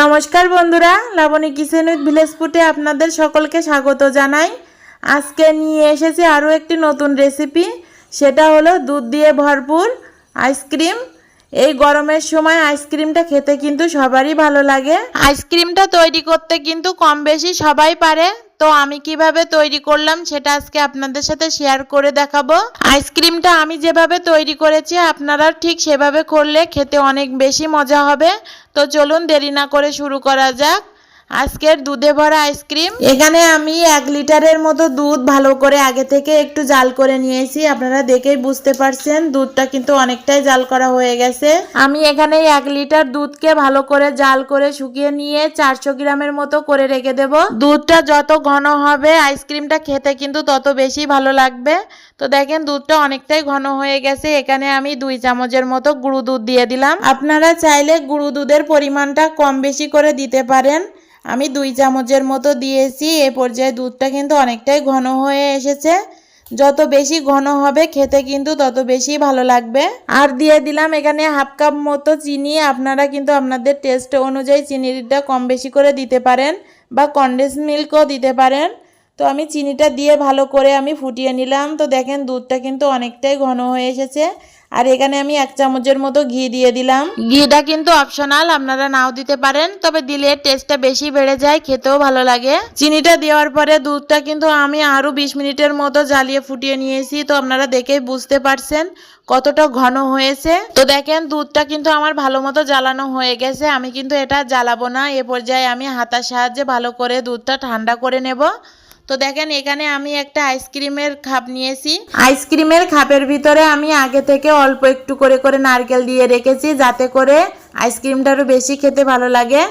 নমস্কার বন্ধুরা, Laboni kitchen with village ফুটে আপনাদের সকলকে স্বাগত জানাই। আজকে নিয়ে এসেছি আরও একটি নতুন রেসিপি সেটা হলো দুধ দিয়ে ভরপুর আইসক্রিম। এই গরমের সময় আইসক্রিমটা খেতে কিন্তু সবারই ভালো লাগে। আইসক্রিমটা তৈরি করতে কিন্তু কম বেশি সবাই পারে তো আমি কীভাবে তৈরি করলাম সেটা আজকে আপনাদের সাথে শেয়ার করে দেখাবো। আইসক্রিমটা আমি যেভাবে তৈরি করেছি, আপনারা ঠিক সেভাবে করলে খেতে অনেক বেশি মজা হবে। তো চলুন দেরি না করে শুরু করা যাক। আজকের দুধে ভরা আইসক্রিম? এখানে আমি এক লিটারের মতো দুধ ভালো করে আগে থেকে একটু জাল করে নিয়েছি। আপনারা দেখেই বুঝতে পারছেন দুধটা কিন্তু অনেকটাই জাল করা হয়ে গেছে। আমি এখানে এক লিটার দুধকে ভালো করে জাল করে শুকিয়ে নিয়ে চারশো গ্রামের মতো করে রেখে দেব। দুধটা যত ঘন হবে আইসক্রিমটা খেতে কিন্তু তত বেশি ভালো লাগবে। তো দেখেন দুধটা অনেকটাই ঘন হয়ে গেছে। এখানে আমি দুই চামচের মতো গুঁড়ো দুধ দিয়ে দিলাম। আপনারা চাইলে গুঁড়ো দুধের পরিমাণটা কম বেশি করে দিতে পারেন। আমি দুই চামচের মতো দিয়েছি, এ পর্যায়ে দুধটা কিন্তু অনেকটাই ঘন হয়ে এসেছে। যত বেশি ঘন হবে, খেতে কিন্তু তত বেশি ভালো লাগবে। আর দিয়ে দিলাম এখানে হাফ কাপ মতো চিনি। আপনারা কিন্তু আপনাদের টেস্ট অনুযায়ী চিনিটা কম বেশি করে দিতে পারেন বা কন্ডেন্স মিল্কও দিতে পারেন। তো আমি চিনিটা দিয়ে ভালো করে আমি ফুটিয়ে নিলাম। তো দেখেন দুধটা কিন্তু অনেকটাই ঘন হয়ে এসেছে। আর এখানে আমি এক চামচের মতো ঘি দিয়ে দিলাম। ঘিটা কিন্তু অপশনাল আপনারা নাও দিতে পারেন। তবে দিলে টেস্টটা বেশি বেড়ে যায় খেতেও ভালো লাগে। চিনিটা দেওয়ার পরে দুধটা কিন্তু আমি আরও বিশ মিনিটের মতো জ্বালিয়ে ফুটিয়ে নিয়েছি। তো আপনারা দেখেই বুঝতে পারছেন কতটা ঘন হয়েছে। তো দেখেন দুধটা কিন্তু আমার ভালো মতো জ্বালানো হয়ে গেছে। আমি কিন্তু এটা জ্বালাবো না। এ পর্যায়ে আমি হাতার সাহায্যে ভালো করে দুধটা ঠান্ডা করে নেব। তো দেখেন, এখানে আমি একটা আইসক্রিমের খাপ নিয়েছি। আইসক্রিমের খাপের ভিতরে আমি আগে থেকে অল্প একটু করে করে নারকেল দিয়ে রেখেছি, যাতে করে আইসক্রিমটা আরও বেশি খেতে ভালো লাগে।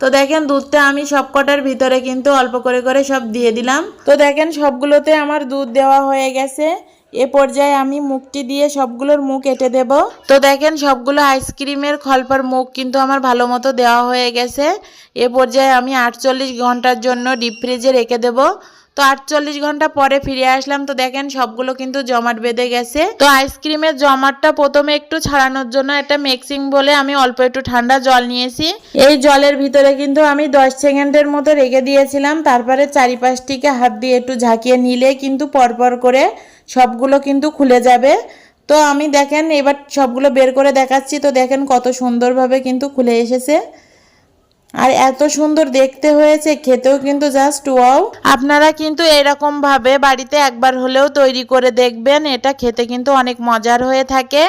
তো দেখেন, দুধটা আমি সবকটার ভিতরে কিন্তু অল্প করে করে সব দিয়ে দিলাম। তো দেখেন, সবগুলোতে আমার দুধ দেওয়া হয়ে গেছে। এ পর্যায়ে আমি মুখটি দিয়ে সবগুলোর মুখ এঁটে দেব। তো দেখেন, সবগুলো আইসক্রিমের খলপার মুখ কিন্তু আমার ভালো মতো দেওয়া হয়ে গেছে। এ পর্যায়ে আমি আটচল্লিশ ঘণ্টার জন্য ডিপ ফ্রিজে রেখে দেবো। তো আটচল্লিশ ঘণ্টা পরে ফিরে আসলাম। তো দেখেন, সবগুলো কিন্তু জমাট বেঁধে গেছে। তো আইসক্রিমের জমাটটা প্রথমে একটু ছাড়ানোর জন্য একটা মিক্সিং বলে আমি অল্প একটু ঠান্ডা জল নিয়েছি। এই জলের ভিতরে কিন্তু আমি দশ সেকেন্ডের মতো রেখে দিয়েছিলাম। তারপরে চারিপাশটিকে হাত দিয়ে একটু ঝাঁকিয়ে নিলে কিন্তু পরপর করে সবগুলো কিন্তু খুলে যাবে। তো আমি দেখেন, এবার সবগুলো বের করে দেখাচ্ছি। তো দেখেন কত সুন্দরভাবে কিন্তু খুলে এসেছে। আর এত সুন্দর দেখতে হয়েছে, খেতেও কিন্তু জাস্ট ওয়াও আপনারা কিন্তু এরকম ভাবে বাড়িতে একবার হলেও তৈরি করে দেখবেন, এটা খেতে কিন্তু অনেক মজার হয়ে থাকে।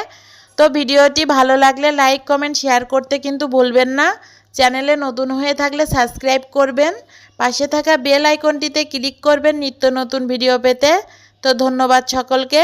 তো ভিডিওটি ভালো লাগলে লাইক কমেন্ট শেয়ার করতে কিন্তু ভুলবেন না। চ্যানেলে নতুন হয়ে থাকলে সাবস্ক্রাইব করবেন। পাশে থাকা বেল আইকনটিতে ক্লিক করবেন নিত্য নতুন ভিডিও পেতে। তো ধন্যবাদ সকলকে।